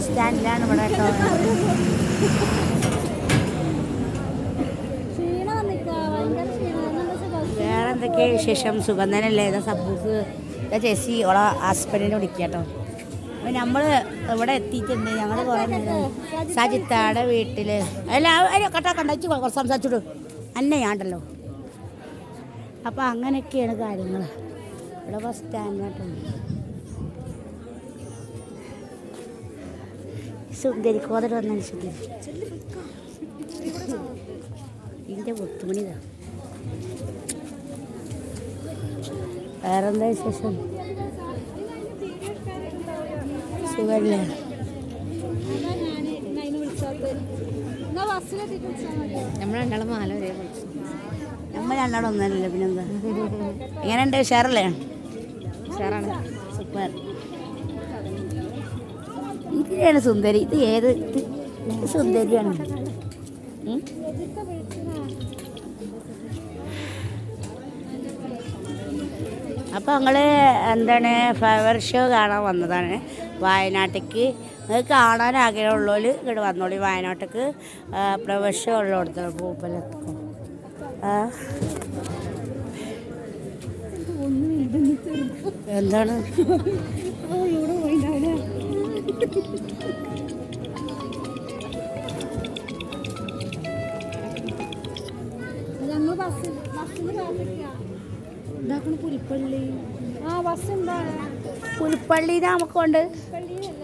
Bus സ്റ്റാൻഡിലാണ് ഇവിടെ വേറെ എന്തൊക്കെ വിശേഷം? സുഖം തന്നെയല്ലേ? ഇതാ സബ്ബൂസ് ഇതാ ചേച്ചി ഓളെ ഹസ്ബൻഡിനെ വിളിക്കുക അപ്പം നമ്മൾ ഇവിടെ എത്തിയിട്ടുണ്ട്. ഞങ്ങൾ കുറേ സജിത്താടെ വീട്ടിൽ അല്ല കട്ടാക്കണ്ട കട്ടാ കണ്ടു കുറച്ച് സംസാരിച്ചിട്ടു അന്നയാണ്ടല്ലോ അപ്പം അങ്ങനെയൊക്കെയാണ് കാര്യങ്ങൾ ഇവിടെ ബസ് സ്റ്റാൻഡിലായിട്ടുണ്ട് സുന്ദരി കോതൽ വന്നാൽ സുന്ദരി ഇതിന്റെ മുത്തുമണിതാ വേറെന്താ വിശേഷം? സുഖല്ലേ? നമ്മൾ രണ്ടാളും മാല ഒരേ വിളിച്ചു. നമ്മൾ രണ്ടാളും ഒന്നല്ലല്ലോ പിന്നെന്താ? എങ്ങനെയുണ്ട് ഉഷാറല്ലേ? ഉഷാറാണ്. സൂപ്പർ. ഇതിനാണ് സുന്ദരി. ഇത് ഏത് സുന്ദരിയാണ്? അപ്പോൾ ഞങ്ങൾ എന്താണ് ഫ്ലവർ ഷോ കാണാൻ വന്നതാണ് വയനാട്ടിലേക്ക് നിങ്ങൾക്ക് കാണാൻ ആഗ്രഹമുള്ളവർ ഇങ്ങോട്ട് വന്നോളി. വയനാട്ടിലേക്ക് ഫ്ലവർ ഷോ ഉള്ളിടത്താണ് പൂപ്പലൊക്കെ ആ? എന്താണ്? ഞങ്ങൾ ബസ്സിൽ പുലിപ്പള്ളി ആ ബസ് എന്താണ് പുൽപ്പള്ളി നമുക്കുണ്ട് പള്ളിയല്ല